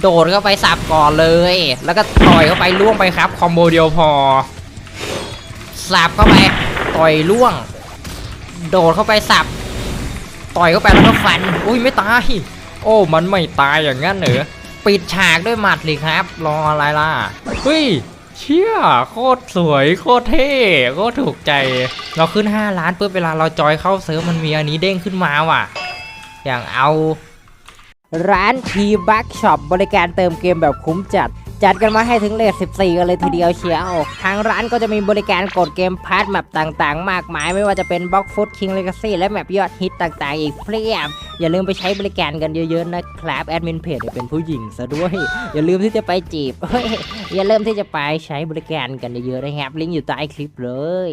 โดดเข้าไปสับก่อนเลย แล้วก็ต่อยเข้าไปล่วงไปครับ คอมโบเดียวพอ สับเข้าไป ต่อยล่วง โดดเข้าไปสับ ต่อยเข้าไปแล้วก็ฟัน อุ้ยไม่ตาย โอ้ มันไม่ตายอย่างนั้นเหรอ ปิดฉากด้วยหมัดเลยครับ รออะไรล่ะ เฮ้ย เชี่ย โคตรสวย โคตรเท่ โคตรถูกใจ เราขึ้น 5 ล้านปุ๊บเวลาเราจอยเข้าเซิร์ฟมันมีอันนี้เด้งขึ้นมาว่ะ อย่างเอา ร้านทีบัคช็อปบริการเติมเกมแบบคุ้มจัด จัดกันมาให้ถึงเลท14 กันเลยทีเดียวเชียวทางร้านก็จะมีบริการกดเกมพาร์ทแมปต่างๆ มากมาย ไม่ว่าจะเป็นบล็อกฟุตคิงเลกาซี่และแมปยอดฮิตต่างๆ อีกเพียบ อย่าลืมไปใช้บริการกันเยอะๆนะครับแอดมินเพจเป็นผู้หญิงซะด้วย อย่าลืมที่จะไปจีบอย่าลืมที่จะไปใช้บริการกันเยอะๆนะครับลิงก์อยู่ใต้คลิปเลย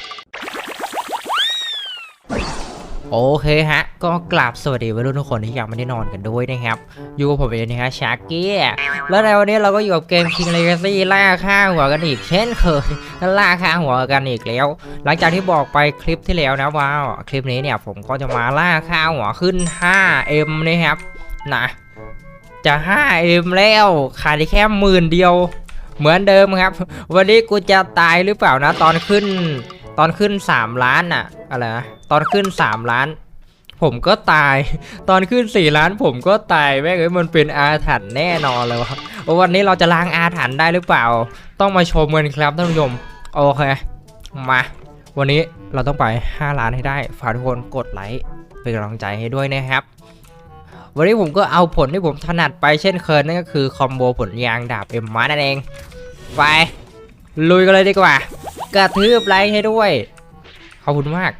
โอเคฮะ ก็กราบสวัสดีวัยรุ่นทุกคนที่ยังไม่ได้นอนกันด้วยนะครับ อยู่กับผมเองนะฮะชาร์กี้แล้วในวันนี้เราก็อยู่กับเกม King Legacy ล่าค่าหัวกันอีก เช่นเคยล่าค่าหัวกันอีกแล้ว หลังจากที่บอกไปคลิปที่แล้วนะว่าคลิปนี้เนี่ยผมก็จะมาล่าค่าหัวขึ้น 5M นะครับนะจะ 5M แล้วขาดแค่หมื่นเดียว เหมือนเดิมครับ วันนี้กูจะตายหรือเปล่านะตอนขึ้น อนขึ้น 3 ล้านอะอะไรนะตอนขึ้น 3 ล้าน ผมก็ตาย ตอนขึ้น 4 ล้านผมก็ตายแม่งเอ้ยมันเป็นอาถรรพ์แน่นอนเลยวะวันนี้เราจะล้างอาถรรพ์ได้หรือเปล่า ต้องมาชมกันครับท่านผู้ชมโอเคมาวันนี้เราต้องไป 5 ล้านให้ได้ฝากทุกคนกดไลค์เป็นกำลังใจให้ด้วยนะครับวันนี้ผมก็เอาผลที่ผมถนัดไปเช่นเคยนั่นก็คือคอมโบผลยางดาบเอ็มมานั่นเอง ไป ลุยกันเลยดีกว่า กระทืบไลค์ให้ด้วย ขอบคุณมาก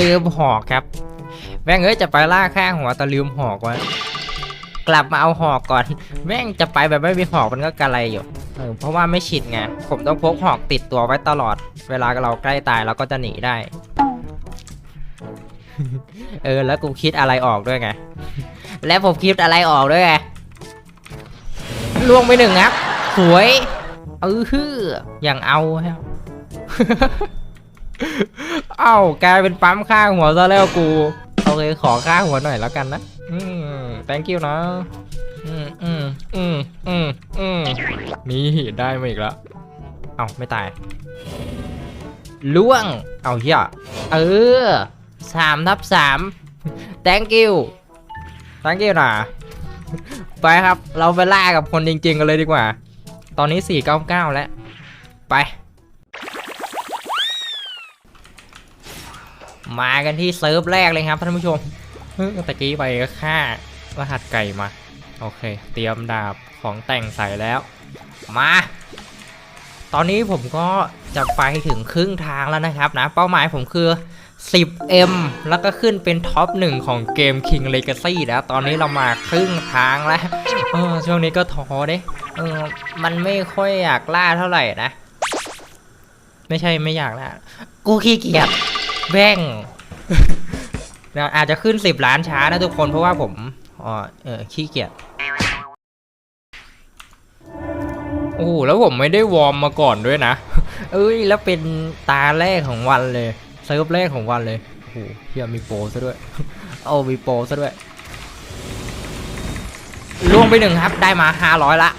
ลืมหอกครับแม่งเอ้ยจะไปล่าข้างหัวแต่ลืมหอกว้กลับมาเอาหอกก่อน แม่งจะไปแบบไม่มีหอกมันก็กระไรอยู่เออเพราะว่าไม่ชิดไง ผมต้องพกหอกติดตัวไว้ตลอด เวลาเราใกล้ตายเราก็จะหนีได้ เออแล้วกูคิดอะไรออกด้วยไง และผมคิดอะไรออกด้วยไงล่วงไปหนึ่งครับ สวย เออฮืออย่างเอาครับเอ้ากลายเป็นปั๊มข้างหัวซะแล้วกูโอเคขอข้างหัวหน่อยแล้วกันนะอืม thank you นะอืมอืมอืมอืมอืมนี่ได้มาอีกแล้วเอาไม่ตายล่วง เอาเหี้ยเออสามทับสาม thank you thank you นะไปครับ เราไปล่ากับคนจริงๆกันเลยดีกว่า ตอนนี้ 499 แล้ว ไป มากันที่เซิร์ฟแรกเลยครับท่านผู้ชมเฮ้ยตะกี้ไปก็ฆ่ารหัสไก่มา โอเค เตรียมดาบของแต่งใส่แล้ว มา ตอนนี้ผมก็จะไปถึงครึ่งทางแล้วนะครับนะ เป้าหมายผมคือ 10M แล้วก็ขึ้นเป็นท็อปหนึ่งของเกม King Legacy แล้ว ตอนนี้เรามาครึ่งทางแล้วช่วงนี้ก็ท้อเด้ เออมันไม่ค่อยอยากล่าเท่าไหร่นะ ไม่ใช่ไม่อยากล่า กูขี้เกียจแบ่งนะอาจจะขึ้น10ล้านช้านะทุกคนเพราะว่าผมอ๋อเออขี้เกียจโอ้แล้วผมไม่ได้วอร์มมาก่อนด้วยนะ เอ้ยแล้วเป็นตาแรกของวันเลยเซิร์ฟแรกของวันเลยโอ้โหเฮียมีโปรซะด้วยเอามีโปรซะด้วยล่วงไปหนึ่งครับ ได้มาห้าร้อยละ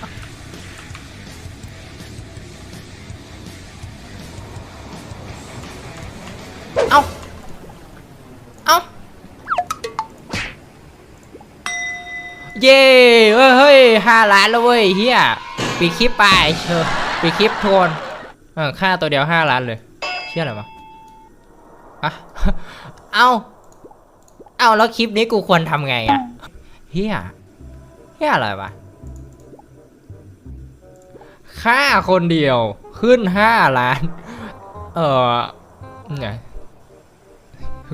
เย้เฮ้ยห้าล้านแล้วเว้ยเฮียปีคลิปไปเชอปีคลิปโทนค่าตัวเดียวห้าล้านเลย เชี่ยอะไรวะอะเอาเอาแล้วคลิปนี้กูควรทำไงอะเฮียเฮียอะไรวะค่าคนเดียวขึ้นห้าล้าน เออไง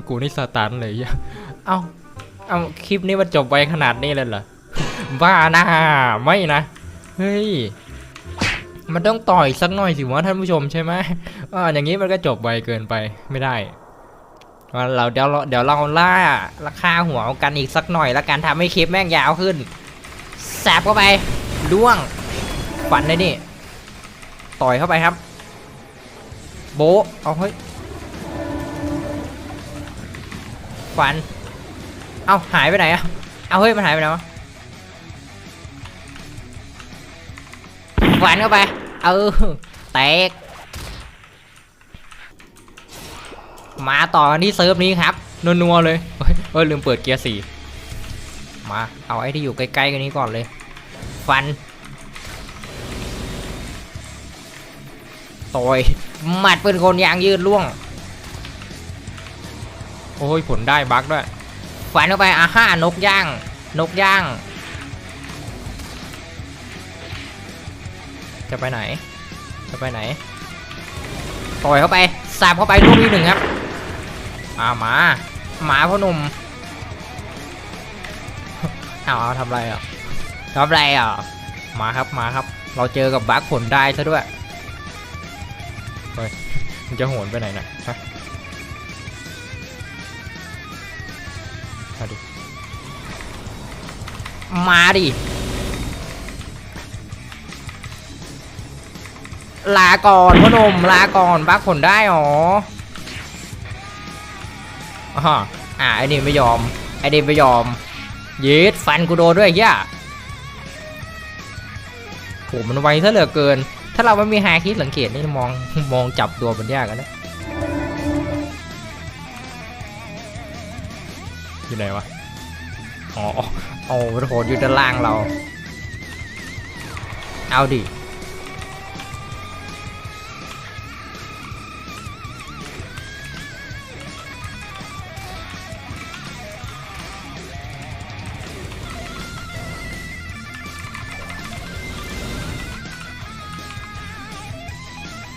กูนี่สตันเลยเหี้ยเอาเอาคลิปนี้มันจบไวขนาดนี้เลยเหรอ บ้านะไม่นะ เฮ้ย มันต้องต่อยสักหน่อยสิวะท่านผู้ชมใช่ไหมอ่าอย่างนี้มันก็จบไวเกินไปไม่ได้เราเดี๋ยวเราเดี๋ยวเราล่าราคาหัวกันอีกสักหน่อยแล้วกันทำให้คลิปแม่งยาวขึ้นแสบเข้าไปล่วงฝันเลยนี่ ต่อยเข้าไปครับ โบเอาเฮ้ยฝัน เอาหายไปไหนอะเอาเฮ้ยมันหายไปไหนวะ ฝันเข้าไป เออ แตก มาต่อกันที่เซิร์ฟนี้ครับ นัวๆเลยเฮ้ยเฮ้ยลืมเปิดเกียร์สี่มา เอาไอ้ที่อยู่ใกล้ๆกันนี้ก่อนเลย ฟันต่อยหมัดเป็นคนยางยืดล่วง โอ้ยผลได้บั๊กด้วย ฟันเข้าไปอาห้านกย่าง นกย่าง จะไปไหน จะไปไหนต่อยเข้าไปสับเข้าไปลูกที่หนึ่งครับอ่าหมา หมาพ่อหนุ่มเอาเอาทำไรอะทำไรอะ มาครับ มาครับ เราเจอกับบั๊กผลได้ซะด้วย เฮ้ย มันจะโหนไปไหนนะฮะมาดิ มาดิ ลาก่อนพ่อหนุ่มลาก่อนบักผลได้หรออ่าอ่าไอ้นี่ไม่ยอมไอ้นี่ไม่ยอมยืดฟันกูโดนด้วยเฮียโหมันไวซะเหลือเกิน ถ้าเราไม่มีไฮคิดสังเกตนี่มองมองจับตัวมันยากกันนะอยู่ไหนวะอ๋อโอ้โหอยู่ด้านล่างเรา เอาดิ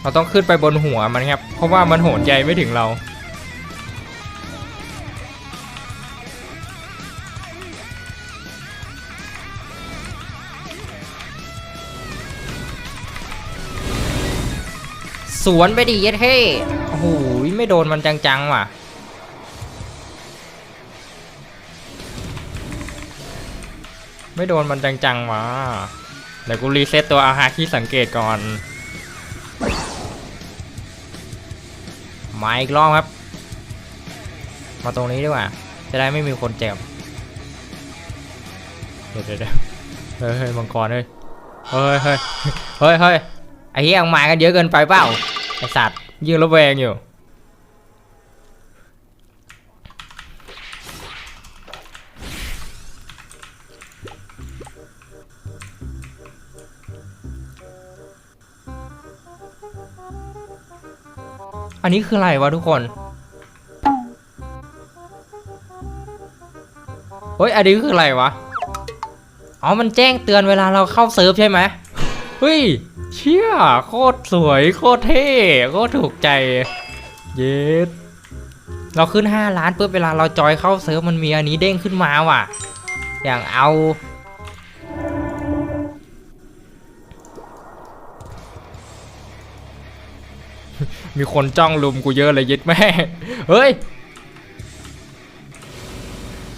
เราต้องขึ้นไปบนหัวมันครับ เพราะว่ามันโหนใยไม่ถึงเรา สวนไปดิเย็ดเท่โอ้โหไม่โดนมันจังๆว่ะไม่โดนมันจังๆว่ะเดี๋ยวกูรีเซ็ตตัวอาหาที่สังเกตก่อน มาอีกรอบครับ มาตรงนี้ดีกว่า จะได้ไม่มีคนเจ็บ เดี๋ยวเดี๋ยวเฮ้ยเฮ้ยมังกรเฮ้ยเฮ้ย เฮ้ยเฮ้ยเฮ้ยไอ้เหี้ยมึงมากันเยอะเกินไปเปล่า ไอสัตว์ยืนระแวงอยู่ อันนี้คืออะไรวะทุกคนเฮ้ยอันนี้คืออะไรวะ อ๋อ มันแจ้งเตือนเวลาเราเข้าเซิร์ฟใช่ไหมเฮ้ย เชี่ย โคตรสวย โคตรเท่ โคตรถูกใจ เย็ดเราขึ้น 5 ล้านปุ๊บเวลาเราจอยเข้าเซิร์ฟมันมีอันนี้เด้งขึ้นมาว่ะ อย่างเอา มีคนจ้องลุมกูเยอะเลยยึดแม่เฮ้ย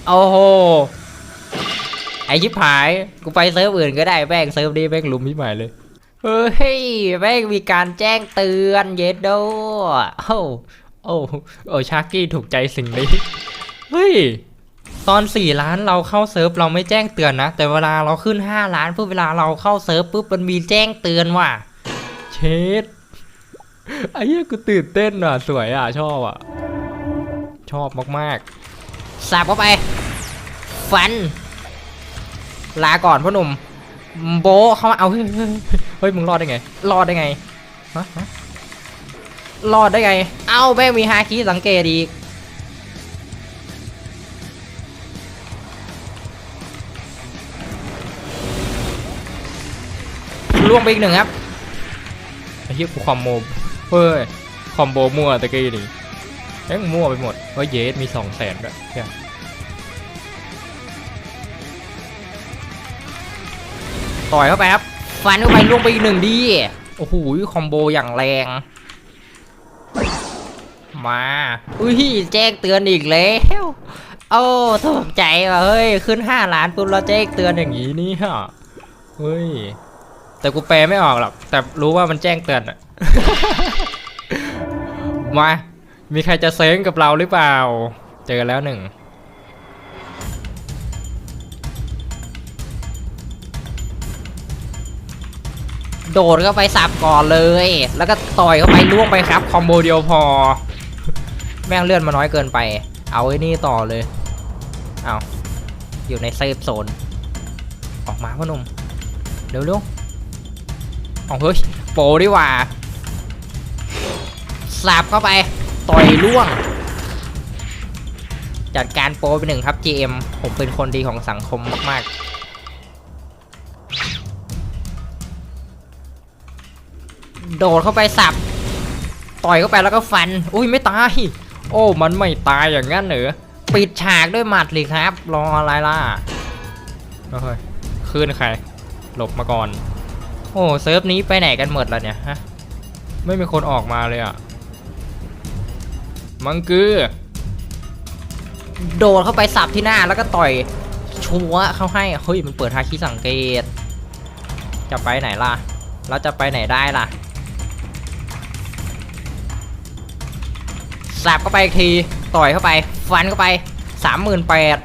โอ้โหไอชิบหายกูไปเซิร์ฟอื่นก็ได้แม่งเซิร์ฟนี้แม่งลุมชิบหายเลยเฮ้ยแม่งมีการแจ้งเตือนเย็ดโดโอ้โอ้โอ้ชาร์กี้ถูกใจสิ่งนี้เฮ้ยตอน 4 ล้านเราเข้าเซิร์ฟเราไม่แจ้งเตือนนะ แต่เวลาเราขึ้น 5 ล้านปุ๊บเวลาเราเข้าเซิร์ฟปุ๊บมันมีแจ้งเตือนว่ะเชด ไอ้เหี้ยกูตื่นเต้นอะ สวยอะ ชอบอะ ชอบมากๆสับเข้าไป ฟัน ลาก่อนพ่อหนุ่ม โบเข้ามาเอาเฮ้ยเฮ้ย มึงรอดได้ไง รอดได้ไง ฮะรอดได้ไง เอ้าแม่มีฮาคิสังเกตอีกล่วงไปอีกหนึ่งครับไอ้เหี้ยกูคอมโบ เฮ้ย คอมโบมั่วตะกี้นี่เอ้ยมั่วไปหมดเฮ้ยเยสมีสองแสนด้วยเหี้ยต่อยเข้าไปครับฟันเข้าไปล่วงไปอีกหนึ่งดีโอ้โหคอมโบอย่างแรง มา อุ้ยแจ้งเตือนอีกแล้วโอ้ถูกใจว่ะเฮ้ย ขึ้นห้าล้านปุ๊บเราแจ้งเตือนอย่างนี้นี่ฮะเฮ้ย แต่กูแปลไม่ออกหรอก แต่รู้ว่ามันแจ้งเตือนอะ มา มีใครจะเซ้งกับเราหรือเปล่า เจอแล้วหนึ่ง โดดเข้าไปสับก่อนเลย แล้วก็ต่อยเข้าไปล่วงไปครับ คอมโบเดียวพอ แม่งเลื่อนมาน้อยเกินไป เอาไอ้นี่ต่อเลย เอาอยู่ในเซฟโซน ออกมาพ่อหนุ่ม เร็วๆเอาเฮ้ย โปดีกว่า สับเข้าไป ต่อยล่วง จัดการโปรไปหนึ่งครับ GM ผมเป็นคนดีของสังคมมาก ๆโดดเข้าไปสับ ต่อยเข้าไปแล้วก็ฟัน อุ้ยไม่ตาย โอ้ มันไม่ตายอย่างนั้นเหรอ ปิดฉากด้วยหมัดเลยครับ รออะไรล่ะเฮ้ยขึ้นใคร หลบมาก่อน โอ้เซิร์ฟนี้ไปไหนกันหมดแล้วเนี่ยฮะ ไม่มีคนออกมาเลยอะ มังกือ โดดเข้าไปสับที่หน้าแล้วก็ต่อยชัวเข้าให้ เฮ้ยมันเปิดฮาคิสังเกต จะไปไหนล่ะแล้วจะไปไหนได้ล่ะสับเข้าไปอีกที ต่อยเข้าไป ฟันเข้าไปสามหมื่นแปด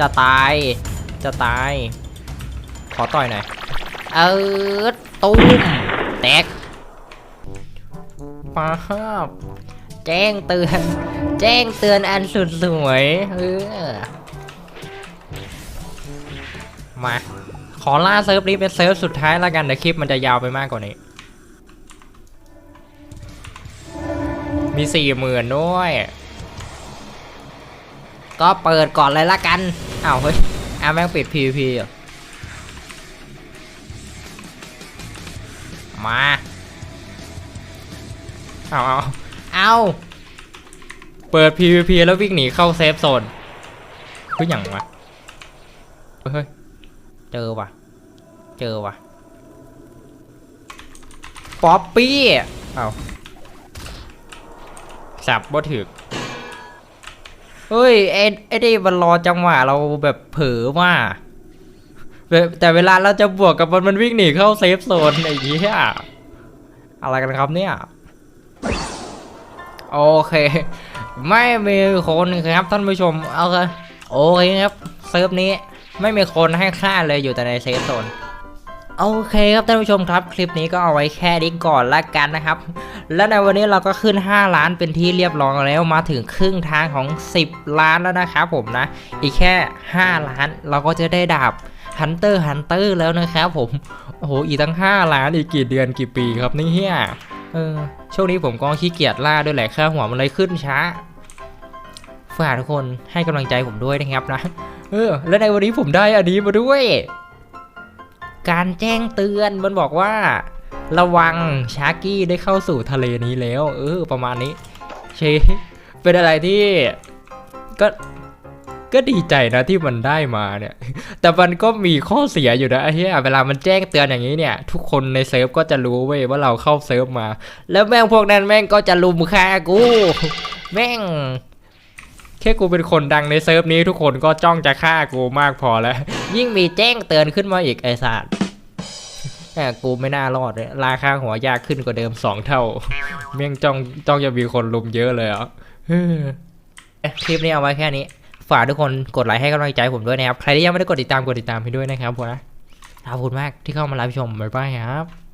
จะตาย จะตาย ขอต่อยหน่อย เออตุ้มแตกปาบ แจ้งเตือน แจ้งเตือนอันสุดสวยเออมาขอล่าเซิร์ฟนี้เป็นเซิร์ฟสุดท้ายแล้วกันเดี๋ยวคลิปมันจะยาวไปมากกว่านี้ มีสี่หมื่นด้วย ก็เปิดก่อนเลยละกันอ้าวเฮ้ยอ้าวแม่งปิด PVP เหรอมาเอาเอา เอาเปิด PVP แล้ววิ่งหนีเข้าเซฟโซนเฮ้ยอย่างวะเฮ้ยเจอว่ะเจอว่ะป๊อปปี้เอาสับบ่ถึกเฮ้ยไอ้ไอ้นี่มันรอจังหวะเราแบบเผลอว่าแบบแต่เวลาเราจะบวกกับมันมันวิ่งหนีเข้าเซฟโซนไอ้เหี้ยอะไรกันครับเนี่ย โอเค ไม่มีคนครับท่านผู้ชมเอาเคโอเคครับเซิร์ฟนี้ไม่มีคนให้ค่าเลยอยู่แต่ในเซฟโซนโอเคครับท่านผู้ชมครับ คลิปนี้ก็เอาไว้แค่นี้ก่อนละกันนะครับ และในวันนี้เราก็ขึ้น 5 ล้านเป็นที่เรียบร้อยแล้วมาถึงครึ่งทางของ 10 ล้านแล้วนะครับผมนะ อีกแค่ 5 ล้านเราก็จะได้ดาบ Hunter Hunter แล้วนะครับผม โอ้โห อีกตั้ง 5 ล้านอีกกี่เดือนกี่ปีครับนี่เฮีย เออช่วงนี้ผมก็ขี้เกียจล่าด้วยแหละค่าหัวมันเลยขึ้นช้าฝากทุกคนให้กำลังใจผมด้วยนะครับนะ เออ และในวันนี้ผมได้อันนี้มาด้วย การแจ้งเตือนมันบอกว่า ระวังชาร์กี้ได้เข้าสู่ทะเลนี้แล้ว เออ ประมาณนี้เชเป็นอะไรที่ ก็ ก็ดีใจนะที่มันได้มาเนี่ย แต่มันก็มีข้อเสียอยู่นะไอ้เหี้ยเวลามันแจ้งเตือนอย่างนี้เนี่ย ทุกคนในเซิร์ฟก็จะรู้เว้ยว่าเราเข้าเซิร์ฟมา แล้วแม่งพวกนั้นแม่งก็จะลุมฆ่ากู แม่งแค่กูเป็นคนดังในเซิร์ฟนี้ทุกคนก็จ้องจะฆ่ากูมากพอแล้ว ยิ่งมีแจ้งเตือนขึ้นมาอีกไอ้สัตว์แต่กูไม่น่ารอดเลยราคาหัวยากขึ้นกว่าเดิมสองเท่า เมี่ยงจ้องจ้องจะมีคนลุมเยอะเลยอะคลิปนี้เอาไว้แค่นี้ ฝากทุกคนกดไลค์ให้กำลังใจผมด้วยนะครับ ใครที่ยังไม่ได้กดติดตามกดติดตามให้ด้วยนะครับผมนะขอบคุณมากที่เข้ามารับชมบ๊ายบายครับ